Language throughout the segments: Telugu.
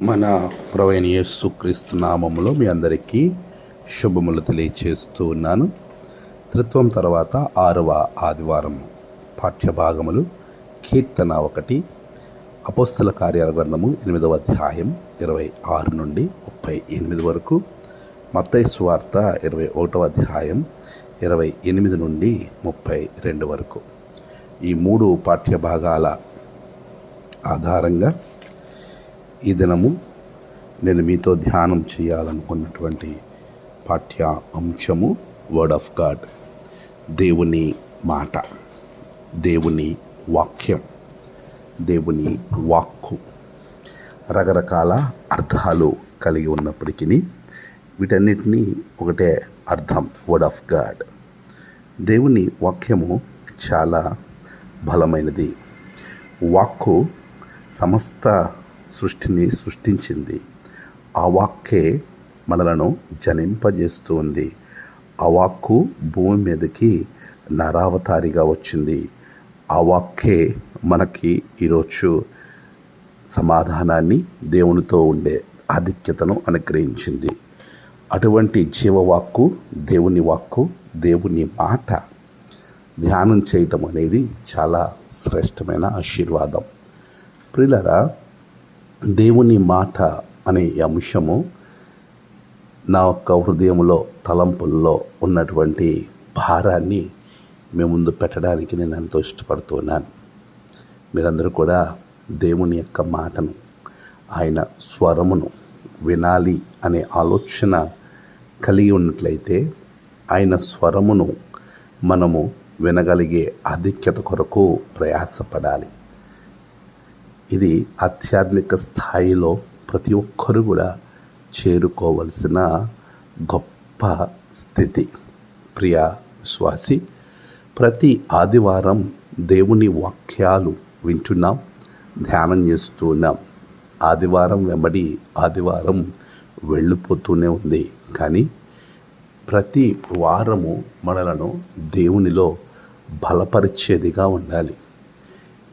మన ప్రవీణ యేసుక్రీస్తు నామములో మీ అందరికీ శుభములు తెలియచేస్తూ ఉన్నాను. త్రిత్వం తర్వాత ఆరవ ఆదివారం పాఠ్యభాగములు కీర్తన ఒకటి అపోస్తల కార్యాల గ్రంథము ఎనిమిదవ అధ్యాయం ఇరవై ఆరు నుండి ముప్పై ఎనిమిది వరకు మత్తయి స్వార్త ఇరవై ఒకటవ అధ్యాయం ఇరవై ఎనిమిది నుండి ముప్పై రెండు వరకు. ఈ మూడు పాఠ్యభాగాల ఆధారంగా ఈ దినము నేను మీతో ధ్యానం చేయాలనుకున్నటువంటి పాఠ్య అంశము వర్డ్ ఆఫ్ గాడ్ దేవుని మాట దేవుని వాక్యం దేవుని వాక్కు. రకరకాల అర్థాలు కలిగి ఉన్నప్పటికీ వీటన్నిటినీ ఒకటే అర్థం వర్డ్ ఆఫ్ గాడ్ దేవుని వాక్యము చాలా బలమైనది. వాక్కు సమస్త సృష్టిని సృష్టించింది. ఆ వాక్కే మనలను జనింపజేస్తూ ఉంది ఆ వాక్కు భూమి మీదకి నరావతారిగా వచ్చింది. ఆ వాక్కే మనకి ఈరోజు సమాధానాన్ని దేవునితో ఉండే ఆధిక్యతను అనుగ్రహించింది. అటువంటి జీవవాక్కు దేవుని వాక్కు దేవుని మాట ధ్యానం చేయటం అనేది చాలా శ్రేష్టమైన ఆశీర్వాదం. ప్రిలరా దేవుని మాట అనే అంశము నా యొక్క హృదయంలో తలంపుల్లో ఉన్నటువంటి భారాన్ని మీ ముందు పెట్టడానికి నేను ఎంతో ఇష్టపడుతున్నాను మీరందరూ కూడా దేవుని యొక్క మాటను ఆయన స్వరమును వినాలి అనే ఆలోచన కలిగి ఉన్నట్లయితే ఆయన స్వరమును మనము వినగలిగే ఆధిక్యత కొరకు ప్రయాసపడాలి. ఇది ఆధ్యాత్మిక స్థాయిలో ప్రతి ఒక్కరు కూడా చేరుకోవలసిన గొప్ప స్థితి. ప్రియ విశ్వాసి ప్రతి ఆదివారం దేవుని వాక్యాలు వింటున్నాం ధ్యానం చేస్తున్నాం ఆదివారం వెంబడి ఆదివారం వెళ్ళిపోతూనే ఉంది. కానీ ప్రతి వారము మనలను దేవునిలో బలపరిచేదిగా ఉండాలి.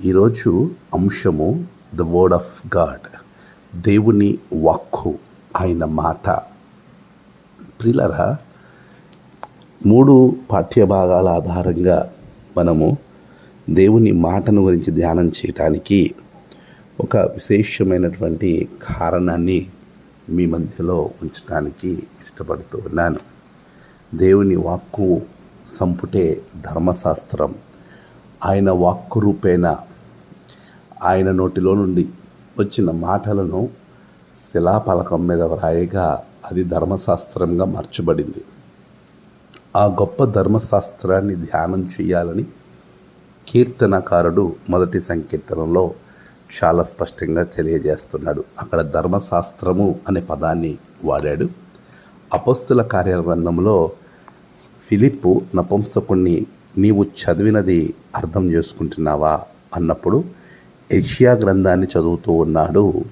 ఈరోజు అంశము ద వర్డ్ ఆఫ్ గాడ్ దేవుని వాక్కు ఆయన మాట. ప్రిలరా మూడు పాఠ్యభాగాల ఆధారంగా మనము దేవుని మాటను గురించి ధ్యానం చేయటానికి ఒక విశేషమైనటువంటి కారణాన్ని మీ మధ్యలో ఉంచడానికి ఇష్టపడుతూ ఉన్నాను. దేవుని వాక్కు సంపుటే ధర్మశాస్త్రం ఆయన వాక్కు రూపేణ ఆయన నోటిలో నుండి వచ్చిన మాటలను శిలాపలకం మీద వ్రాయగా అది ధర్మశాస్త్రంగా మార్చబడింది. ఆ గొప్ప ధర్మశాస్త్రాన్ని ధ్యానం చేయాలని కీర్తనకారుడు మొదటి సంకీర్తనలో చాలా స్పష్టంగా తెలియజేస్తున్నాడు. అక్కడ ధర్మశాస్త్రము అనే పదాన్ని వాడాడు. అపస్తుల కార్యగ్రంథంలో ఫిలిప్పు నపుంసకుణ్ణి నీవు చదివినది అర్థం చేసుకుంటున్నావా? అన్నప్పుడు ఏషియా గ్రంథాన్ని చదువుతూ ఉన్నాడు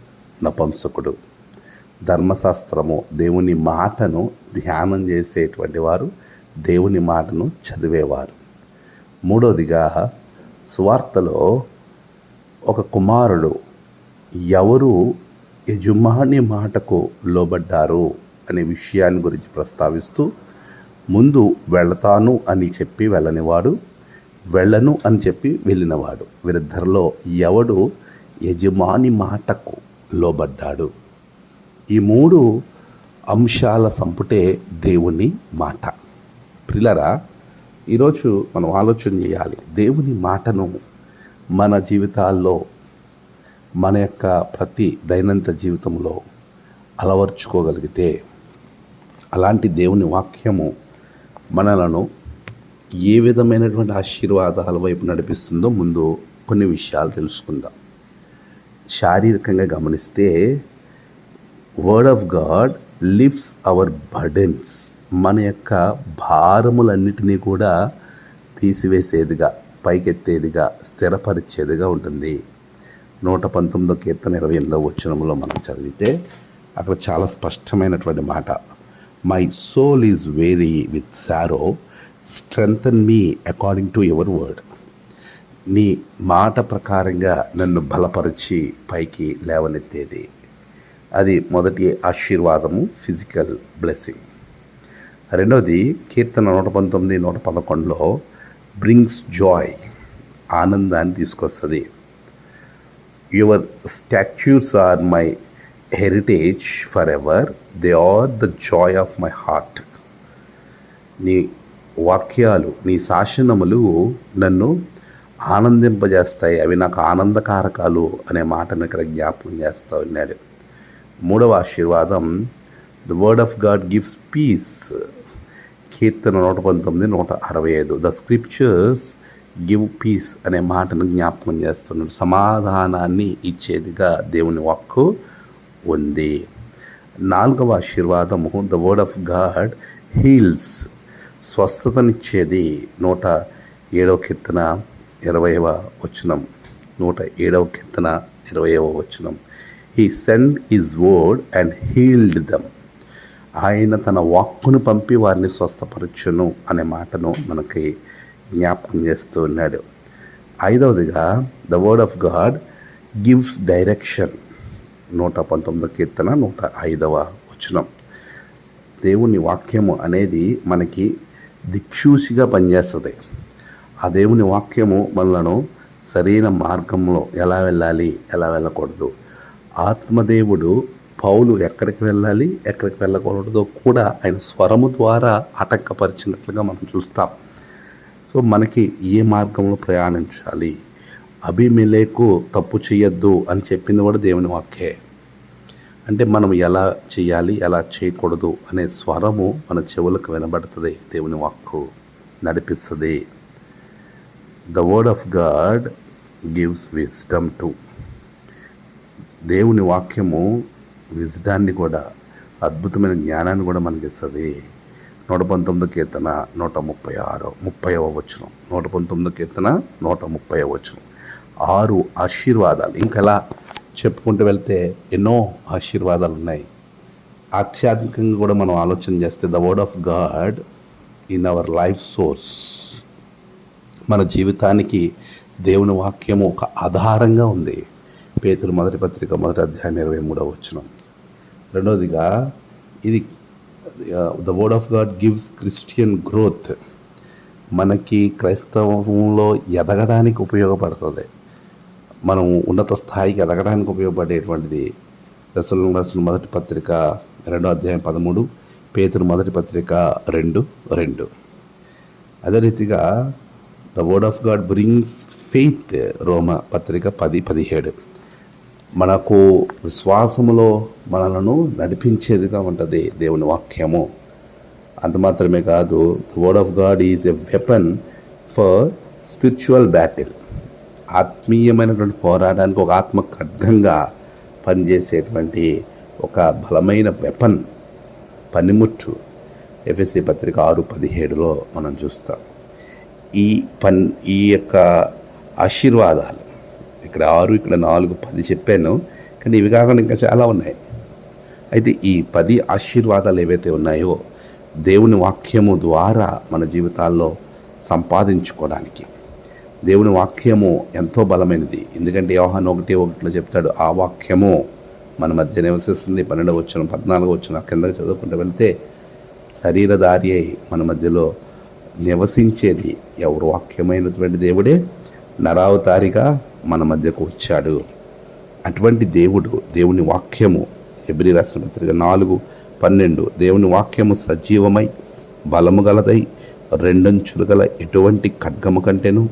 నపంసకుడు. ధర్మశాస్త్రము దేవుని మాటను ధ్యానం చేసేటువంటి వారు దేవుని మాటను చదివేవారు. మూడవదిగా సువార్తలో ఒక కుమారుడు ఎవరు యజమాని మాటకు లోబడ్డారు అనే విషయాన్ని గురించి ప్రస్తావిస్తూ ముందు వెళతాను అని చెప్పి వెళ్ళనివాడు వెళ్ళను అని చెప్పి వెళ్ళినవాడు. వీరిద్దరిలో ఎవడు యజమాని మాటకు లోబడ్డాడు. ఈ మూడు అంశాల సంపుటే దేవుని మాట. ప్రిలరా ఈరోజు మనం ఆలోచన చేయాలి. దేవుని మాటను మన జీవితాల్లో మన యొక్క ప్రతి దైనందిన జీవితంలో అలవర్చుకోగలిగితే అలాంటి దేవుని వాక్యము మనలను ఏ విధమైనటువంటి ఆశీర్వాదాల వైపు నడిపిస్తుందో ముందు కొన్ని విషయాలు తెలుసుకుందాం. శారీరకంగా గమనిస్తే word of God lifts our burdens మన యొక్క భారములన్నిటినీ కూడా తీసివేసేదిగా పైకెత్తేదిగా స్థిరపరిచేదిగా ఉంటుంది. నూట పంతొమ్మిదో కీర్తన ఇరవై ఎనిమిదో వచ్చినంలో మనం చదివితే అక్కడ చాలా స్పష్టమైనటువంటి మాట. My soul is weary with sorrow strengthen me according to your word నీ మాట ప్రకారంగా నన్ను బలపరిచి పైకి లేవనెత్తేది. అది మొదటి ఆశీర్వాదము ఫిజికల్ బ్లెస్సింగ్ రెండవది కీర్తన నూట పంతొమ్మిది నూట పదకొండులో బ్రింగ్స్ జాయ్ ఆనందాన్ని తీసుకొస్తుంది. Your statutes are my heritage forever they are the joy of my heart నీ వాక్యాలు నీ శాసనములు నన్ను ఆనందింపజేస్తాయి. అవి నాకు ఆనందకారకాలు అనే మాటను ఇక్కడ జ్ఞాపకం చేస్తూ ఉన్నాడు. మూడవ ఆశీర్వాదం the word of God gives peace కీర్తన నూట పంతొమ్మిది నూట అరవై ఐదు. ద స్క్రిప్చర్స్ గివ్ పీస్ అనే మాటను జ్ఞాపకం చేస్తున్నాడు. సమాధానాన్ని ఇచ్చేదిగా దేవుని వాక్కు ఉంది. నాలుగవ ఆశీర్వాదము the word of God heals స్వస్థతనిచ్చేది నూట ఏడవ కీర్తన ఇరవైవ వచనం. నూట ఏడవ కీర్తన ఇరవైవ వచనం. He send his word and healed them ఆయన తన వాక్కును పంపి వారిని స్వస్థపరచును అనే మాటను మనకి జ్ఞాపకం చేస్తూ ఉన్నాడు. ఐదవదిగా the word of God gives direction నూట పంతొమ్మిదో కీర్తన నూట ఐదవ వచనం. దేవుని వాక్యము అనేది మనకి దిక్సూచిగా పనిచేస్తుంది. ఆ దేవుని వాక్యము మనలను సరైన మార్గంలో ఎలా వెళ్ళాలి ఎలా వెళ్ళకూడదు. ఆత్మదేవుడు పౌలు ఎక్కడికి వెళ్ళాలి ఎక్కడికి వెళ్ళకూడదో కూడా ఆయన స్వరము ద్వారా ఆటంకపరిచినట్లుగా మనం చూస్తాం. సో మనకి ఏ మార్గంలో ప్రయాణించాలి? అభిమిలేకు తప్పు చేయొద్దు అని చెప్పింది కూడా దేవుని వాక్యే. అంటే మనం ఎలా చేయాలి ఎలా చేయకూడదు అనే స్వరము మన చెవులకు వినబడుతుంది దేవుని వాక్కు నడిపిస్తుంది. The word of God gives wisdom to దేవుని వాక్యము విజ్డాన్ని కూడా అద్భుతమైన జ్ఞానాన్ని కూడా మనకి ఇస్తుంది. నూట పంతొమ్మిది కీర్తన నూట ముప్పై ఆరో ముప్పైవ వచనం. నూట పంతొమ్మిది కీర్తన నూట ముప్పై వచనం. ఆరు ఆశీర్వాదాలు. ఇంకెలా చెప్పుకుంటూ వెళ్తే ఎన్నో ఆశీర్వాదాలు ఉన్నాయి. ఆధ్యాత్మికంగా కూడా మనం ఆలోచన చేస్తే the word of God in our life source మన జీవితానికి దేవుని వాక్యము ఒక ఆధారంగా ఉంది. పేతులు మొదటి పత్రిక మొదటి అధ్యాయం ఇరవై మూడవ వచ్చిన రెండవదిగా ఇది the word of God gives Christian growth మనకి క్రైస్తవంలో ఎదగడానికి ఉపయోగపడుతుంది. మనం ఉన్నత స్థాయికి ఎదగడానికి ఉపయోగపడేటువంటిది దశలు రాసిన మొదటి పత్రిక రెండో అధ్యాయం పదమూడు పేతురు మొదటి పత్రిక రెండు రెండు. అదే రీతిగా the word of God brings faith రోమ పత్రిక పది పదిహేడు. మనకు విశ్వాసములో మనలను నడిపించేదిగా ఉంటుంది దేవుని వాక్యము. అంత మాత్రమే కాదు the word of God is a weapon for spiritual battle. ఆత్మీయమైనటువంటి పోరాటానికి ఒక ఆత్మ ఖడ్గంగా పనిచేసేటువంటి ఒక బలమైన వెపన్ పనిముట్టు. ఎఫ్ఎస్సి పత్రిక ఆరు పదిహేడులో మనం చూస్తాం. ఈ పన్ ఈ యొక్క ఆశీర్వాదాలు ఇక్కడ ఆరు ఇక్కడ నాలుగు పది చెప్పాను కానీ ఇవి కాకుండా ఇంకా చాలా ఉన్నాయి. అయితే ఈ పది ఆశీర్వాదాలు ఏవైతే ఉన్నాయో దేవుని వాక్యము ద్వారా మన జీవితాల్లో సంపాదించుకోవడానికి దేవుని వాక్యము ఎంతో బలమైనది. ఎందుకంటే యోహాన్ ఒకటి ఒకటిలో చెప్తాడు ఆ వాక్యము మన మధ్య నివసిస్తుంది. పన్నెండవ వచ్చిన పద్నాలుగు వచ్చిన కిందకి చదువుకుంటూ వెళ్తే శరీరధారి అయి మన మధ్యలో నివసించేది ఎవరు? వాక్యమైనటువంటి దేవుడే నరావతారిగా మన మధ్యకు వచ్చాడు అటువంటి దేవుడు దేవుని వాక్యము ఎబ్రి రాసిన పత్రిక నాలుగు పన్నెండు దేవుని వాక్యము సజీవమై బలము గలదై రెండంచులు గల ఎటువంటి ఖడ్గము కంటేను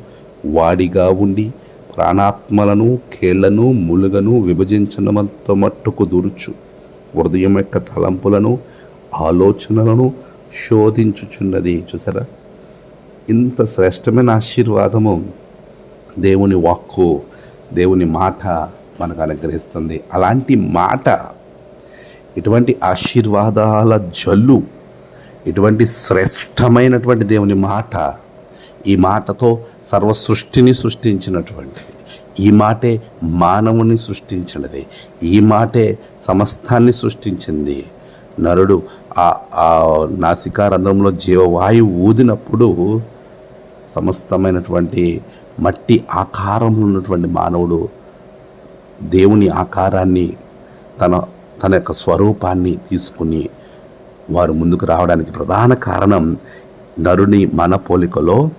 వాడిగా ఉండి ప్రాణాత్మలను కేళ్ళను ములుగను విభజించడమంత మట్టుకు దూర్చు. హృదయం యొక్క తలంపులను ఆలోచనలను శోధించుచున్నది. చూసారా? ఇంత శ్రేష్టమైన ఆశీర్వాదము దేవుని వాక్కు దేవుని మాట మనకు అనుగ్రహిస్తుంది. అలాంటి మాట ఇటువంటి ఆశీర్వాదాల జల్లు ఇటువంటి శ్రేష్టమైనటువంటి దేవుని మాట ఈ మాటతో సర్వ సృష్టిని సృష్టించినటువంటిది ఈ మాటే మానవుని సృష్టించినది ఈ మాటే సమస్తాన్ని సృష్టించింది. నరుడు ఆ నాసికా నాసికారంధ్రంలో జీవవాయువు ఊదినప్పుడు సమస్తమైనటువంటి మట్టి ఆకారంలో ఉన్నటువంటి మానవుడు దేవుని ఆకారాన్ని తన తన యొక్క స్వరూపాన్ని తీసుకుని వారు ముందుకు రావడానికి ప్రధాన కారణం నరుని మన పోలికలో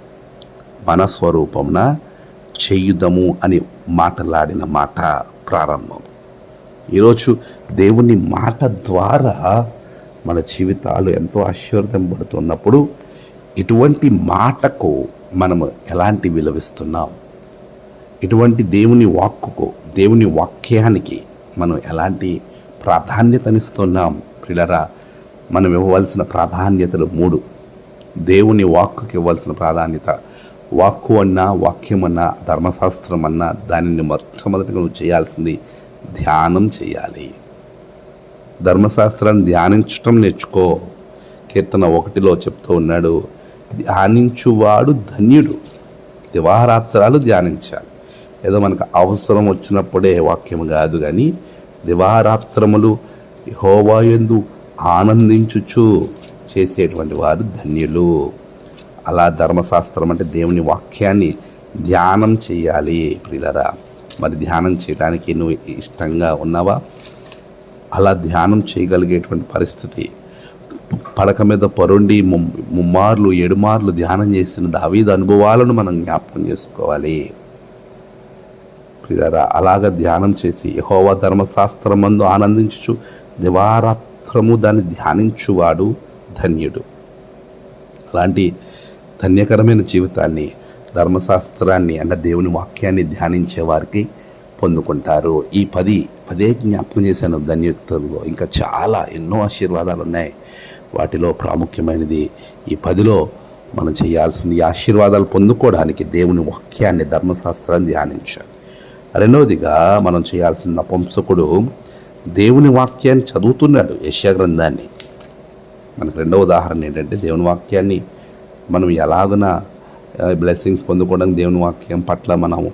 మనస్వరూపమున చేయుదము అని మాటలాడిన మాట ప్రారంభం. ఈరోజు దేవుని మాట ద్వారా మన జీవితాలు ఎంతో ఆశీర్వదింపబడుతున్నప్పుడు ఇటువంటి మాటకు మనము ఎలాంటి విలువిస్తున్నాం? ఇటువంటి దేవుని వాక్కుకు దేవుని వాక్యానికి మనం ఎలాంటి ప్రాధాన్యతనిస్తున్నాం? పిల్లరా మనం ఇవ్వవలసిన ప్రాధాన్యతలు మూడు. దేవుని వాక్కుకి ఇవ్వాల్సిన ప్రాధాన్యత వాక్కు అన్నా వాక్యం అన్నా ధర్మశాస్త్రం అన్నా దానిని మొట్టమొదటిగా నువ్వు చేయాల్సింది ధ్యానం చేయాలి. ధర్మశాస్త్రాన్ని ధ్యానించటం నేర్చుకో. కీర్తన ఒకటిలో చెప్తూ ఉన్నాడు ధ్యానించువాడు ధన్యుడు దివారాత్రాలు ధ్యానించాలి. ఏదో మనకు అవసరం వచ్చినప్పుడే వాక్యం కాదు కానీ దివారాత్రములు హోవాయందు ఆనందించుచు చేసేటువంటి వారు ధన్యులు. అలా ధర్మశాస్త్రం అంటే దేవుని వాక్యాన్ని ధ్యానం చేయాలి ప్రియులరా. మరి ధ్యానం చేయడానికి నువ్వు ఇష్టంగా ఉన్నావా? అలా ధ్యానం చేయగలిగేటువంటి పరిస్థితి. పడక మీద పరుండి ముమ్మార్లు ఏడుమార్లు ధ్యానం చేసిన దావీద అనుభవాలను మనం జ్ఞాపకం చేసుకోవాలి. ప్రియులారా అలాగ ధ్యానం చేసి ఎహోవా ధర్మశాస్త్రం మందు ఆనందించు దివారాత్రము దాన్ని ధ్యానించువాడు ధన్యుడు. అలాంటి ధన్యకరమైన జీవితాన్ని ధర్మశాస్త్రాన్ని అంటే దేవుని వాక్యాన్ని ధ్యానించే వారికి పొందుకుంటారు. ఈ పది పదే జ్ఞాపకం చేశాను ధన్యుక్తుల్లో ఇంకా చాలా ఎన్నో ఆశీర్వాదాలు ఉన్నాయి. వాటిలో ప్రాముఖ్యమైనది ఈ పదిలో మనం చేయాల్సింది ఈ ఆశీర్వాదాలు పొందుకోవడానికి దేవుని వాక్యాన్ని ధర్మశాస్త్రాన్ని ధ్యానించాలి. రెండవదిగా మనం చేయాల్సిన నపుంసకుడు దేవుని వాక్యాన్ని చదువుతున్నాడు. యశ్యా గ్రంథాన్ని. మనకు రెండవ ఉదాహరణ ఏంటంటే దేవుని వాక్యాన్ని మనం ఎలాగున బ్లెస్సింగ్స్ పొందుకోవడానికి దేవుని వాక్యం పట్ల మనం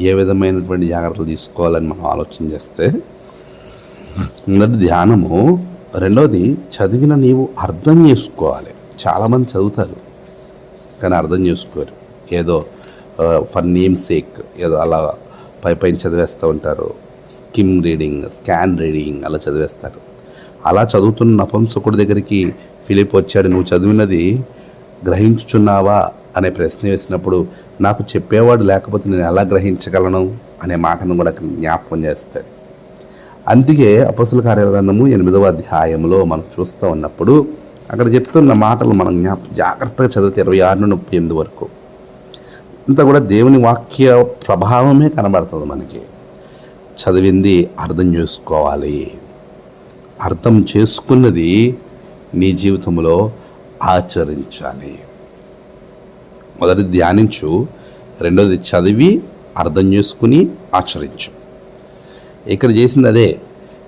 ఏ విధమైనటువంటి జాగ్రత్తలు తీసుకోవాలని మనం ఆలోచన చేస్తే మొదటి ధ్యానము రెండవది చదివిన నీవు అర్థం చేసుకోవాలి. చాలామంది చదువుతారు కానీ అర్థం చేసుకోరు. ఏదో ఫర్ నేమ్ సేక్ ఏదో అలా పై పైన చదివేస్తూ ఉంటారు. స్కిమ్ రీడింగ్ స్కాన్ రీడింగ్ అలా చదివేస్తారు. అలా చదువుతున్న నపంసకుడి దగ్గరికి ఫిలిప్ వచ్చాడు నువ్వు చదివినది గ్రహించుచున్నావా అనే ప్రశ్న వేసినప్పుడు నాకు చెప్పేవాడు లేకపోతే నేను ఎలా గ్రహించగలను అనే మాటను కూడా జ్ఞాపకం చేస్తాడు. అందుకే అపసుల కార్యగ్రంథము ఎనిమిదవ అధ్యాయంలో మనం చూస్తూ ఉన్నప్పుడు అక్కడ చెప్తున్న మాటలు మనం జ్ఞాప జాగ్రత్తగా చదివితే ఇరవై ఆరు నుండి ముప్పై ఎనిమిది వరకు. ఇంత కూడా దేవుని వాక్య ప్రభావమే కనబడుతుంది మనకి. చదివింది అర్థం చేసుకోవాలి. అర్థం చేసుకున్నది నీ జీవితంలో ఆచరించాలి. మొదటి ధ్యానించు రెండోది చదివి అర్థం చేసుకుని ఆచరించు. ఇక్కడ చేసింది అదే.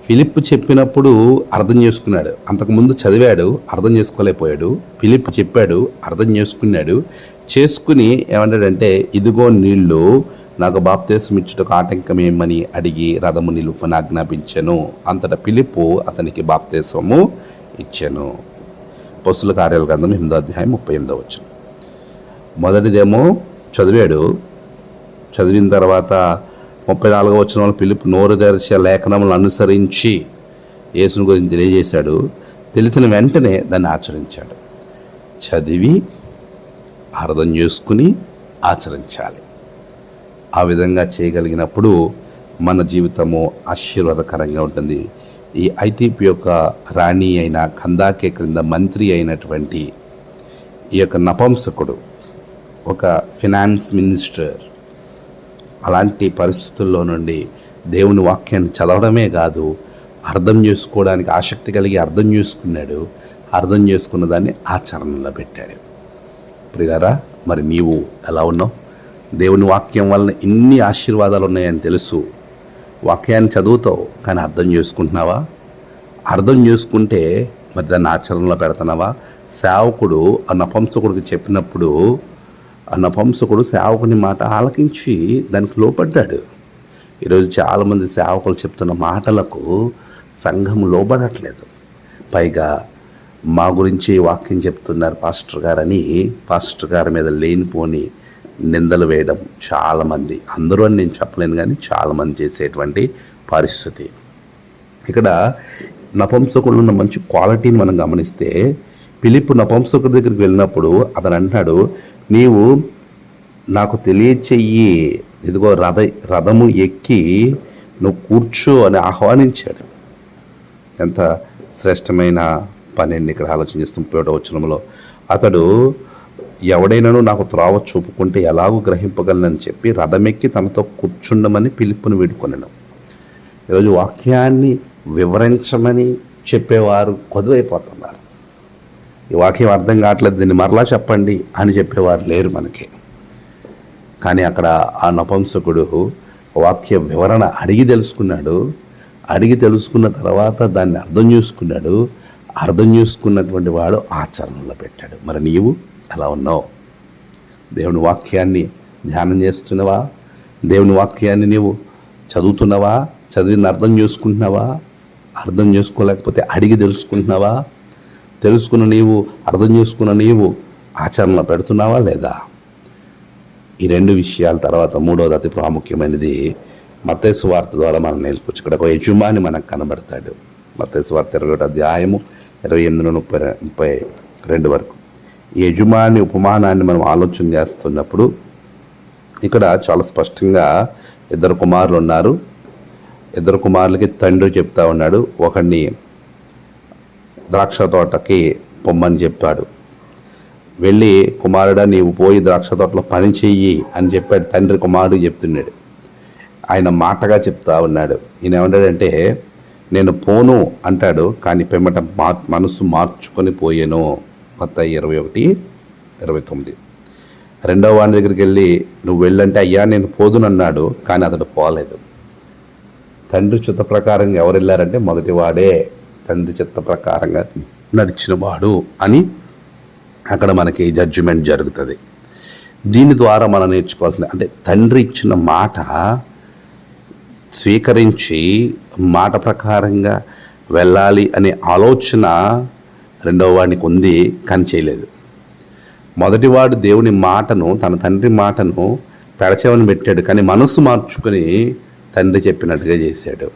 ఫిలిప్ చెప్పినప్పుడు అర్థం చేసుకున్నాడు. అంతకుముందు చదివాడు అర్థం చేసుకోలేకపోయాడు. ఫిలిప్ చెప్పాడు అర్థం చేసుకున్నాడు. చేసుకుని ఏమంటాడంటే ఇదిగో నీళ్ళు నాకు బాప్తేశం ఇచ్చుటకు ఆటంకం ఏమని అడిగి రథము నిలుపని ఆజ్ఞాపించాను అంతటా పిలుపు అతనికి బాప్తేశము ఇచ్చాను. పశుల కార్యాల గ్రంథం ఎనిమిదో అధ్యాయం ముప్పై ఎనిమిదో వచ్చిన మొదటిదేమో చదివాడు చదివిన తర్వాత ముప్పై నాలుగో వచ్చిన వాళ్ళు పిలుపు నోరు తెరిచే లేఖనములను అనుసరించి యేసుని గురించి తెలియజేశాడు. తెలిసిన వెంటనే దాన్ని ఆచరించాడు. చదివి అర్థం చేసుకుని ఆచరించాలి. ఆ విధంగా చేయగలిగినప్పుడు మన జీవితము ఆశీర్వాదకరంగా ఉంటుంది. ఈ ఐటీపీ యొక్క రాణి అయిన కందాకే క్రింద మంత్రి అయినటువంటి ఈ యొక్క నపంసకుడు ఒక ఫినాన్స్ మినిస్టర్ అలాంటి పరిస్థితుల్లో నుండి దేవుని వాక్యాన్ని చదవడమే కాదు అర్థం చేసుకోవడానికి ఆసక్తి కలిగి అర్థం చేసుకున్నాడు అర్థం చేసుకున్న దాన్ని ఆచరణలో పెట్టాడు. ప్రియారా మరి నీవు ఎలా ఉన్నావు? దేవుని వాక్యం వలన ఇన్ని ఆశీర్వాదాలు ఉన్నాయని తెలుసు. వాక్యాన్ని చదువుతావు కానీ అర్థం చేసుకుంటున్నావా? అర్థం చేసుకుంటే మరి దాన్ని ఆచరణలో పెడుతున్నావా? సేవకుడు ఆ నపంసకుడికి చెప్పినప్పుడు ఆ నపంసకుడు సేవకుని మాట ఆలకించి దానికి లోపడ్డాడు ఈరోజు చాలామంది సేవకులు చెప్తున్న మాటలకు సంఘం లోబడట్లేదు. పైగా మా గురించి వాక్యం చెప్తున్నారు పాస్టర్ గారని పాస్టర్ గారి మీద లేనిపోని నిందలు వేయడం చాలామంది. అందరూ అని నేను చెప్పలేను కానీ చాలామంది చేసేటువంటి పరిస్థితి. ఇక్కడ నపంసకుడు ఉన్న మంచి క్వాలిటీని మనం గమనిస్తే పిలిపు నపంసకుడి దగ్గరికి వెళ్ళినప్పుడు అతను అంటున్నాడు నీవు నాకు తెలియచెయ్యి. ఇదిగో రథ రథము ఎక్కి నువ్వు కూర్చో అని ఆహ్వానించాడు. ఎంత శ్రేష్టమైన పని ఇక్కడ ఆలోచన చేస్తాం పేట వచ్చినంలో అతడు ఎవడైనాను నాకు త్రోవ చూపుకుంటే ఎలాగూ గ్రహింపగలనని చెప్పి రథమెక్కి తనతో కూర్చుండమని పిలుపుని వేడుకొనను. ఈరోజు వాక్యాన్ని వివరించమని చెప్పేవారు కొదువైపోతున్నారు ఈ వాక్యం అర్థం కావట్లేదు దీన్ని మరలా చెప్పండి అని చెప్పేవారు లేరు మనకి. కానీ అక్కడ ఆ నపంసకుడు వాక్య వివరణ అడిగి తెలుసుకున్నాడు. అడిగి తెలుసుకున్న తర్వాత దాన్ని అర్థం చేసుకున్నాడు. అర్థం చేసుకున్నటువంటి వాడు ఆచరణలో పెట్టాడు. మరి నీవు? ఎలా ఉన్నావు. దేవుని వాక్యాన్ని ధ్యానం చేస్తున్నావా? దేవుని వాక్యాన్ని నీవు చదువుతున్నావా? చదివిన అర్థం చేసుకుంటున్నావా? అర్థం చేసుకోలేకపోతే అడిగి తెలుసుకుంటున్నావా? తెలుసుకున్న నీవు అర్థం చేసుకున్న నీవు ఆచరణలో పెడుతున్నావా లేదా? ఈ రెండు విషయాల తర్వాత మూడవది అతి ప్రాముఖ్యమైనది. మతేసు వార్త ద్వారా మనం నేర్చుకోవచ్చు. ఇక్కడ ఒక యజమాని మనకు కనబడతాడు. మతేసు వార్త ఇరవై ఒకటి అధ్యాయము ఇరవై ఎనిమిది ముప్పై ముప్పై రెండు వరకు. యజమాని ఉపమానాన్ని మనం ఆలోచన చేస్తున్నప్పుడు ఇక్కడ చాలా స్పష్టంగా ఇద్దరు కుమారులు ఉన్నారు. ఇద్దరు కుమారులకి తండ్రి చెప్తా ఉన్నాడు. ఒకడిని ద్రాక్ష తోటకి పొమ్మని చెప్పాడు. వెళ్ళి కుమారుడా నీవు పోయి ద్రాక్ష తోటలో పని చెయ్యి అని చెప్పాడు తండ్రి కుమారుడు చెప్తున్నాడు. ఆయన మాటగా చెప్తా ఉన్నాడు. ఈయన ఏమంటాడంటే నేను పోను అంటాడు కానీ పెమ్మట మా మనసు మార్చుకొని పోయాను. మొత్తం ఇరవై ఒకటి ఇరవై తొమ్మిది. రెండవ వాడి దగ్గరికి వెళ్ళి నువ్వు వెళ్ళంటే అయ్యా నేను పోదునన్నాడు కానీ అతడు పోలేదు. తండ్రి చిత్త ప్రకారంగా ఎవరు వెళ్ళారంటే మొదటి వాడే తండ్రి చిత్త ప్రకారంగా నడిచిన వాడు అని అక్కడ మనకి జడ్జిమెంట్ జరుగుతుంది. దీని ద్వారా మనం నేర్చుకోవాల్సింది అంటే తండ్రి ఇచ్చిన మాట స్వీకరించి మాట ప్రకారంగా వెళ్ళాలి అనే ఆలోచన రెండవ వాడికి ఉంది కానీ చేయలేదు. మొదటివాడు దేవుని మాటను తన తండ్రి మాటను పెడచేవని పెట్టాడు కానీ మనసు మార్చుకొని తండ్రి చెప్పినట్టుగా చేశాడు.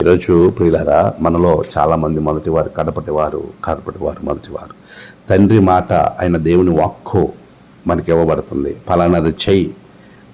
ఈరోజు ప్రియులారా మనలో చాలామంది మొదటివారు కడపటివారు కడపటివారు మొదటివారు. తండ్రి మాట ఆయన దేవుని వాక్కు మనకి ఇవ్వబడుతుంది. ఫలానాది చెయ్యి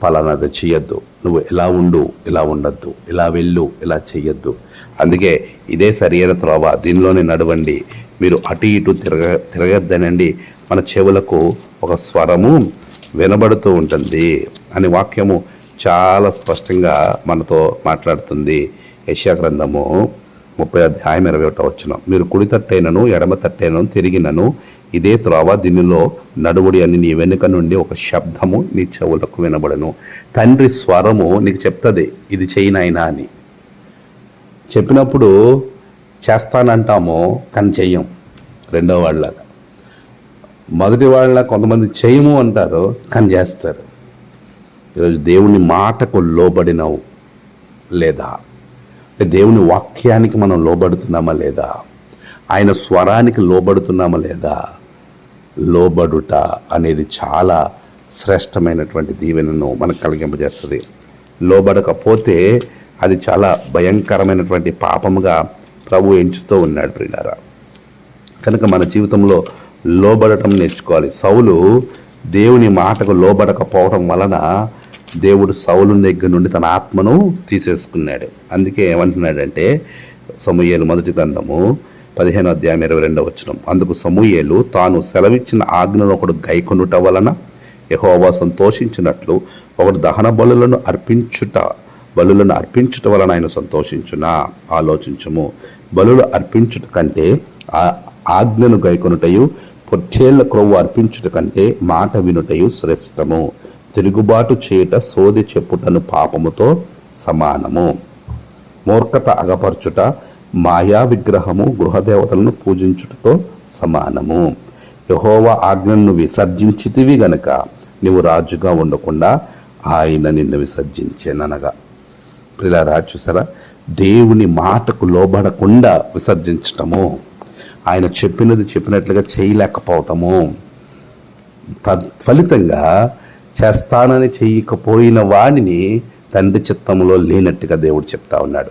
ఫలానాది చెయ్యొద్దు. నువ్వు ఇలా ఉండు ఇలా ఉండద్దు ఇలా వెళ్ళు ఇలా చెయ్యొద్దు. అందుకే ఇదే సరియైన త్రోవ. దీనిలోనే నడవండి. మీరు అటు ఇటు తిరగ తిరగద్దనండి. మన చెవులకు ఒక స్వరము వినబడుతూ ఉంటుంది అనే వాక్యము చాలా స్పష్టంగా మనతో మాట్లాడుతుంది. యశా గ్రంథము ముప్పై అధ్యాయం ఇరవై ఒకటో వచ్చిన మీరు కుడి తట్టైనను ఎడమ తట్టైనను తిరిగినను ఇదే త్రోవ దీనిలో నడువుడి అని నీ వెనుక నుండి ఒక శబ్దము నీ చెవులకు వినబడను. తండ్రి స్వరము నీకు చెప్తుంది ఇది చేయనైనా అని. చెప్పినప్పుడు చేస్తానంటామో కానీ చెయ్యం రెండో వాళ్ళలాగా. మొదటి వాళ్ళ కొంతమంది చేయము అంటారు కానీ చేస్తారు. ఈరోజు దేవుని మాటకు లోబడినవు లేదా? దేవుని వాక్యానికి మనం లోబడుతున్నామా లేదా? ఆయన స్వరానికి లోబడుతున్నామా లేదా? లోబడుట అనేది చాలా శ్రేష్టమైనటువంటి దీవెనను మనకు కలిగింపజేస్తుంది. లోబడకపోతే అది చాలా భయంకరమైనటువంటి పాపముగా ప్రభు ఎంచుతూ ఉన్నాడు ప్రియులారా. కనుక మన జీవితంలో లోబడటం నేర్చుకోవాలి. సౌలు దేవుని మాటకు లోబడకపోవడం వలన దేవుడు సౌలు దగ్గర నుండి తన ఆత్మను తీసేసుకున్నాడు. అందుకే ఏమంటున్నాడంటే సమూయేలు మొదటి గ్రంథము పదిహేను అధ్యాయం ఇరవై రెండవ వచనం. అందుకు సమూహేలు తాను సెలవిచ్చిన ఆజ్ఞను ఒకడు గైకొనుట వలన యహోవా సంతోషించినట్లు ఒకడు దహన బలులను అర్పించుట బలులను అర్పించుట వలన ఆయన సంతోషించునా? ఆలోచించుము. బలులు అర్పించుట కంటే ఆ ఆజ్ఞను గైకొనుటయు పొట్టేళ్ళ క్రొవ్వు అర్పించుట కంటే మాట వినుటయు శ్రేష్టము. తిరుగుబాటు చేయుట సోది చెప్పుటను పాపముతో సమానము. మూర్ఖత అగపరచుట మాయా విగ్రహము గృహదేవతలను పూజించుటతో సమానము. యహోవ ఆజ్ఞను విసర్జించితివి గనక నీవు రాజుగా ఉండకుండా ఆయన నిన్ను విసర్జించేననగా. ప్రిలారా చూసారా? దేవుని మాటకు లోబడకుండా విసర్జించటము. ఆయన చెప్పినది చెప్పినట్లుగా చేయలేకపోవటము. ఫలితంగా చేస్తానని చేయకపోయిన వాడిని తండ్రి చిత్తంలో లేనట్టుగా దేవుడు చెప్తా ఉన్నాడు.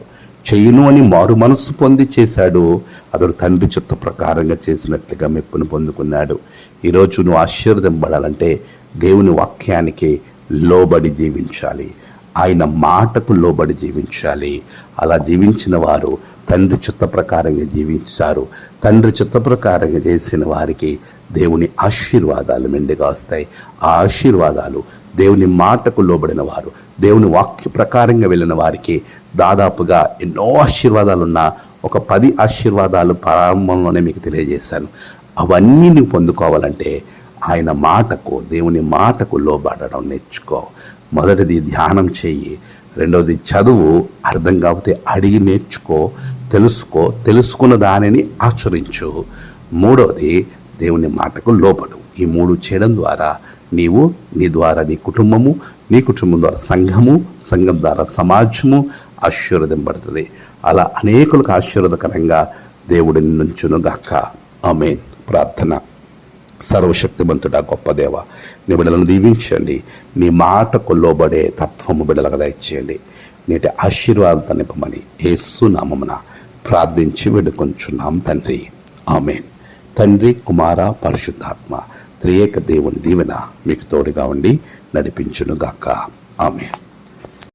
చేయను అని మారు మనస్సు పొంది చేశాడు. అతడు తండ్రి చిత్త ప్రకారంగా చేసినట్లుగా మెప్పును పొందుకున్నాడు. ఈరోజు నువ్వు ఆశీర్వదింపడాలంటే దేవుని వాక్యానికి లోబడి జీవించాలి. ఆయన మాటకు లోబడి జీవించాలి. అలా జీవించిన వారు తండ్రి చిత్త ప్రకారంగా జీవించారు. తండ్రి చిత్త ప్రకారంగా చేసిన వారికి దేవుని ఆశీర్వాదాలు మెండుగా వస్తాయి. ఆ ఆశీర్వాదాలు దేవుని మాటకు లోబడిన వారు దేవుని వాక్య ప్రకారంగా వెళ్ళిన వారికి దాదాపుగా ఎన్నో ఆశీర్వాదాలు ఉన్న ఒక పది ఆశీర్వాదాలు ప్రారంభంలోనే మీకు తెలియజేశాను. అవన్నీ నువ్వు పొందుకోవాలంటే ఆయన మాటకు దేవుని మాటకు లోబడడం నేర్చుకో. మొదటిది ధ్యానం చెయ్యి రెండవది చదువు. అర్థం కాకపోతే అడిగి నేర్చుకో తెలుసుకో తెలుసుకున్న దానిని ఆచరించు. మూడవది దేవుని మాటకు లోపడు ఈ మూడు చేయడం ద్వారా నీవు నీ ద్వారా నీ కుటుంబము నీ కుటుంబం ద్వారా సంఘము సంఘం ద్వారా సమాజము ఆశీర్వదింపడుతుంది అలా అనేకులకు ఆశీర్వదకరంగా దేవుడిని నుంచునుగాక ఆమెన్. ప్రార్థన. సర్వశక్తిమంతుడా గొప్ప దేవ. నీ బిడ్డలను దీవించండి. నీ మాటకు లోబడే తత్వము బిడ్డలకు దయచేయండి. నేటి ఆశీర్వాదంతో నింపమని యేసు నామమున ప్రార్థించి వేడుకొంచున్నాం తండ్రి. ఆమెన్. తండ్రి కుమార పరిశుద్ధాత్మ త్రియేక దేవుని దీవెన మీకు తోడుగా ఉండి నడిపించునుగాక. ఆమె